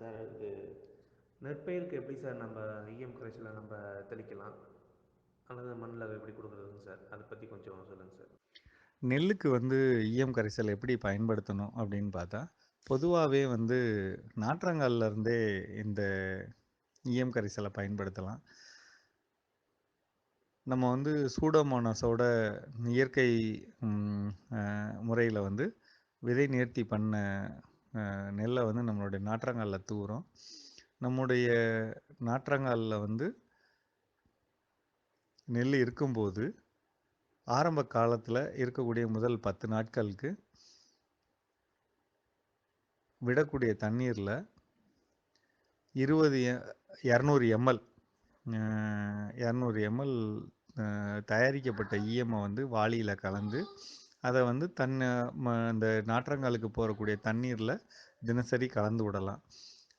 Sir அதுக்கு நெற்பயிருக்கு எப்படி sir நம்ம ஈயம் கரைசலை நம்ம தெளிக்கலாம்? அல்லது மண்ணில் எப்படி கொடுக்குறதுங்க சார்? அதை பற்றி கொஞ்சம் சொல்லுங்கள் சார். நெல்லுக்கு வந்து ஈயம் கரைசல் எப்படி பயன்படுத்தணும் அப்படின்னு பார்த்தா பொதுவாகவே வந்து நாற்றங்கால்ல இருந்தே இந்த ஈயம் கரைசலை பயன்படுத்தலாம். நம்ம வந்து சூடோமோனஸோட இயற்கை முறையில் வந்து விதை நேர்த்தி பண்ண நெல்லை வந்து நம்மளுடைய நாற்றங்காலில் தூவுறோம். நம்முடைய நாற்றங்காலில் வந்து நெல் இருக்கும்போது ஆரம்ப காலத்தில் இருக்கக்கூடிய முதல் பத்து நாட்களுக்கு விடக்கூடிய தண்ணீரில் இருபது இரநூறு எம்எல் இரநூறு எம்எல் தயாரிக்கப்பட்ட ஈயமை வந்து வாளியில் கலந்து அதை வந்து தன்னை அந்த நாற்றங்காலுக்கு போகக்கூடிய தண்ணீரில் தினசரி கலந்து விடலாம்.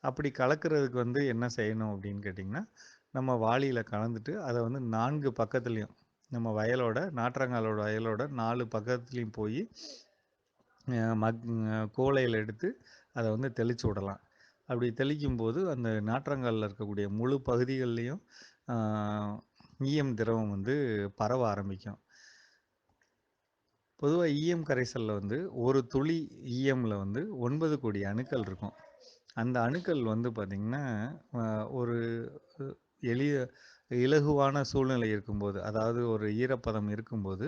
அப்படி கலக்கிறதுக்கு வந்து என்ன செய்யணும் அப்படின்னு கேட்டிங்கன்னா நம்ம வாளியில் கலந்துட்டு அதை வந்து நான்கு பக்கத்துலேயும் நம்ம வயலோட நாற்றங்காலோட வயலோட நாலு பக்கத்துலேயும் போய் மக் கோலையில் எடுத்து அதை வந்து தெளித்து விடலாம். அப்படி தெளிக்கும் போது அந்த நாற்றங்காலில் இருக்கக்கூடிய முழு பகுதிகள்லேயும் ஈயம் திரவம் வந்து பரவ ஆரம்பிக்கும். பொதுவாக ஈயம் கரைசலில் வந்து ஒரு துளி ஈயமில் வந்து ஒன்பது கோடி அணுக்கள் இருக்கும். அந்த அணுக்கள் வந்து பார்த்திங்கன்னா ஒரு எளிய இலகுவான சூழ்நிலை இருக்கும்போது அதாவது ஒரு ஈரப்பதம் இருக்கும்போது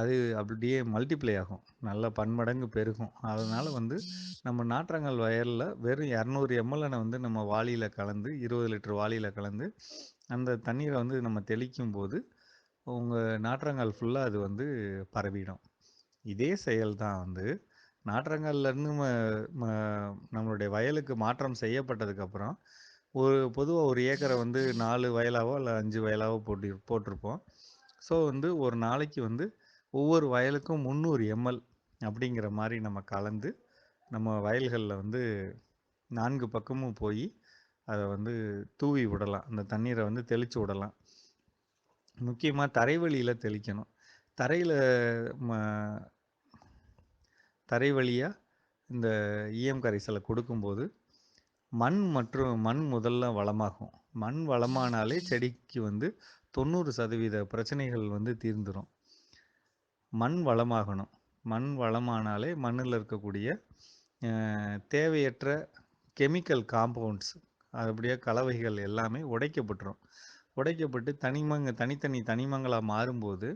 அது அப்படியே மல்டிப்ளை ஆகும். நல்ல பன்மடங்கு பெருகும். அதனால் வந்து நம்ம நாற்றங்கால் வயலில் வெறும் இரநூறு எம்எல்எனை வந்து நம்ம வாளியில் கலந்து இருபது லிட்டர் வாளியில் கலந்து அந்த தண்ணீரை வந்து நம்ம தெளிக்கும் போது உங்கள் நாற்றங்கால் ஃபுல்லாக அது வந்து பரவிடும். இதே செயல் தான் வந்து ம நம்மளுடைய வயலுக்கு மாற்றம் செய்யப்பட்டதுக்கப்புறம் ஒரு பொதுவாக ஒரு ஏக்கரை வந்து நாலு வயலாவோ இல்லை அஞ்சு வயலாவோ போட்டு போட்டிருப்போம். ஸோ வந்து ஒரு நாளைக்கு வந்து ஒவ்வொரு வயலுக்கும் முந்நூறு எம்எல் அப்படிங்கிற மாதிரி நம்ம கலந்து நம்ம வயல்களில் வந்து நான்கு பக்கமும் போய் அதை வந்து தூவி விடலாம். அந்த தண்ணீரை வந்து தெளித்து விடலாம். முக்கியமாக தரைவழியில் தெளிக்கணும். தரையில் ம தரை வழியாக இந்த ஈயம் கரைசலை கொடுக்கும்போது மண் மற்றும் மண் முதல்ல வளமாகும். மண் வளமானாலே செடிக்கு வந்து தொண்ணூறு சதவீத பிரச்சனைகள் வந்து தீர்ந்துடும் மண் வளமாகணும். மண் வளமானாலே மண்ணில் இருக்கக்கூடிய தேவையற்ற கெமிக்கல் காம்பவுண்ட்ஸ் அப்படியே கலவைகள் எல்லாமே உடைக்கப்பட்டுரும். உடைக்கப்பட்டு தனிமங்க தனித்தனி தனிமங்களாக மாறும்போது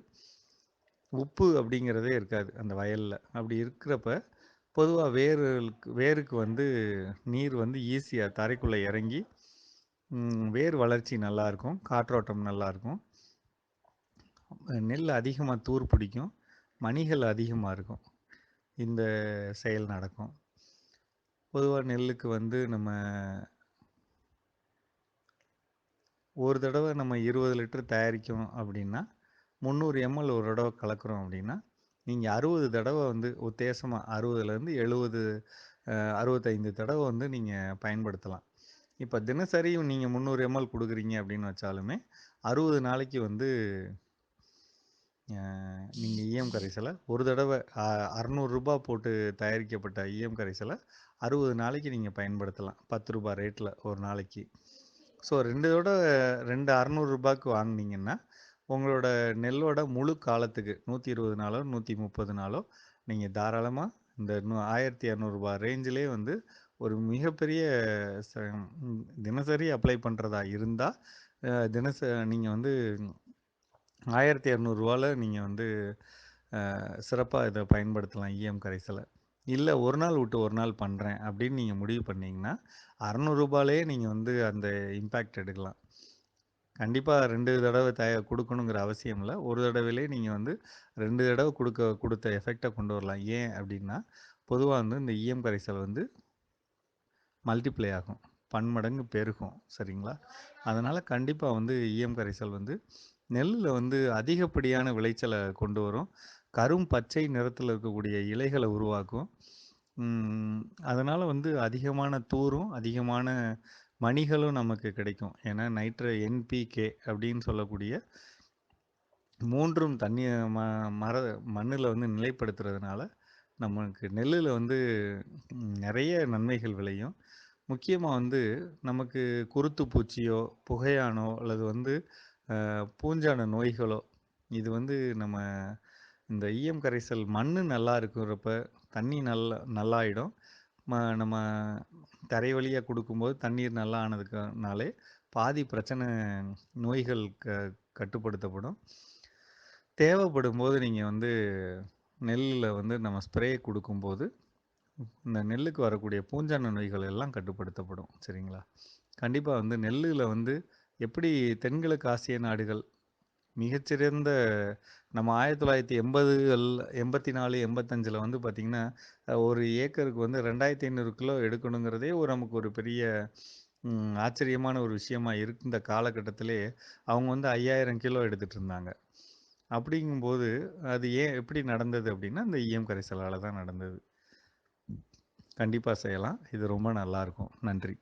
உப்பு அப்படிங்கிறதே இருக்காது அந்த வயலில். அப்படி இருக்கிறப்ப பொதுவாக வேருக்கு வேருக்கு வந்து நீர் வந்து ஈஸியாக தரைக்குள்ளே இறங்கி வேர் வளர்ச்சி நல்லாயிருக்கும் காற்றோட்டம் நல்லாயிருக்கும். நெல் அதிகமாக தூர் பிடிக்கும் மணிகள் அதிகமாக இருக்கும். இந்த செயல் நடக்கும். பொதுவாக நெல்லுக்கு வந்து நம்ம ஒரு தடவை நம்ம இருபது லிட்டர் தயாரிக்கும் அப்படின்னா முந்நூறு எம்எல் ஒரு தடவை கலக்கிறோம் அப்படின்னா நீங்கள் அறுபது தடவை வந்து உத்தேசமாக அறுபதுலேருந்து எழுபது அறுபத்தைந்து தடவை வந்து நீங்கள் பயன்படுத்தலாம். இப்போ தினசரி நீங்கள் முந்நூறு எம்எல் கொடுக்குறீங்க அப்படின்னு வச்சாலுமே அறுபது நாளைக்கு வந்து நீங்கள் இஎம் கரைசலை ஒரு தடவை அறநூறுரூபா போட்டு தயாரிக்கப்பட்ட இஎம் கரைசலை அறுபது நாளைக்கு நீங்கள் பயன்படுத்தலாம். பத்து ரூபா ரேட்டில் ஒரு நாளைக்கு. ஸோ ரெண்டு தடவை ரெண்டு அறநூறுரூபாய்க்கு வாங்கினீங்கன்னா உங்களோட நெல்லோட முழு காலத்துக்கு நூற்றி இருபது நாளோ நூற்றி முப்பது நாளோ நீங்கள் தாராளமாக இந்த நூ ஆயிரத்தி இரநூறுபா ரேஞ்சிலே வந்து ஒரு மிகப்பெரிய தினசரி அப்ளை பண்ணுறதா இருந்தால் தினச நீங்கள் வந்து ஆயிரத்தி இரநூறுவாவில் நீங்கள் வந்து சிறப்பாக இதை பயன்படுத்தலாம் இஎம் கரைசலை. இல்லை ஒரு நாள் விட்டு ஒரு நாள் பண்ணுறேன் அப்படின்னு நீங்கள் முடிவு பண்ணிங்கன்னா அறநூறுபாலே நீங்கள் வந்து அந்த இம்பேக்ட் எடுக்கலாம். கண்டிப்பாக ரெண்டு தடவை தய கொடுக்கணுங்கிற அவசியம் இல்லை. ஒரு தடவையிலே நீங்கள் வந்து ரெண்டு தடவை கொடுக்க கொடுத்த எஃபெக்டை கொண்டு வரலாம். ஏன் அப்படின்னா பொதுவாக வந்து இந்த இஎம் கரைசல் வந்து மல்டிப்ளை ஆகும். பன்மடங்கு பெருகும். சரிங்களா? அதனால் கண்டிப்பாக வந்து இஎம் கரைசல் வந்து நெல்லில் வந்து அதிகப்படியான விளைச்சலை கொண்டு வரும். கரும் பச்சை நிறத்தில் இருக்கக்கூடிய இலைகளை உருவாக்கும். அதனால் வந்து அதிகமான தூரும் அதிகமான மணிகளும் நமக்கு கிடைக்கும் ஏன்னா நைட்ர என்பிகே அப்படின்னு சொல்லக்கூடிய மூன்றும் தண்ணி ம மர மண்ணில் வந்து நிலைப்படுத்துறதுனால நமக்கு நெல்லில் வந்து நிறைய நன்மைகள் விளையும் முக்கியமாக வந்து நமக்கு குருத்து பூச்சியோ, புகையானோ அல்லது வந்து பூஞ்சான நோய்களோ, இது வந்து நம்ம இந்த ஈயம் கரைசல் மண் நல்லா இருக்கிறப்ப, தண்ணி நல்லா நல்லாயிடும். ம நம்ம தரை வழியாக கொடுக்கும்போது தண்ணீர் நல்லா ஆனதுக்குனாலே, பாதி பிரச்சனை நோய்கள் க கட்டுப்படுத்தப்படும். தேவைப்படும்போது நீங்கள் வந்து நெல்லில் வந்து நம்ம ஸ்ப்ரே கொடுக்கும்போது இந்த நெல்லுக்கு வரக்கூடிய பூஞ்சான நோய்கள் எல்லாம் கட்டுப்படுத்தப்படும். சரிங்களா? கண்டிப்பாக வந்து நெல்லில் வந்து எப்படி தென்கிழக்கு ஆசிய நாடுகள் மிகச்சிறந்த நம்ம 1980கள் 84, 85ல வந்து பார்த்திங்கன்னா ஒரு ஏக்கருக்கு வந்து 2500 கிலோ எடுக்கணுங்கிறதே ஒரு நமக்கு ஒரு பெரிய ஆச்சரியமான ஒரு விஷயமா இருந்த காலகட்டத்திலே, அவங்க வந்து 5000 கிலோ எடுத்துகிட்டு இருந்தாங்க. அப்படிங்கும்போது, அது ஏன் எப்படி நடந்தது அப்படின்னா, இந்த ஈயம் கரைசலால் தான் நடந்தது. கண்டிப்பாக செய்யலாம். இது ரொம்ப நல்லாயிருக்கும் நன்றி.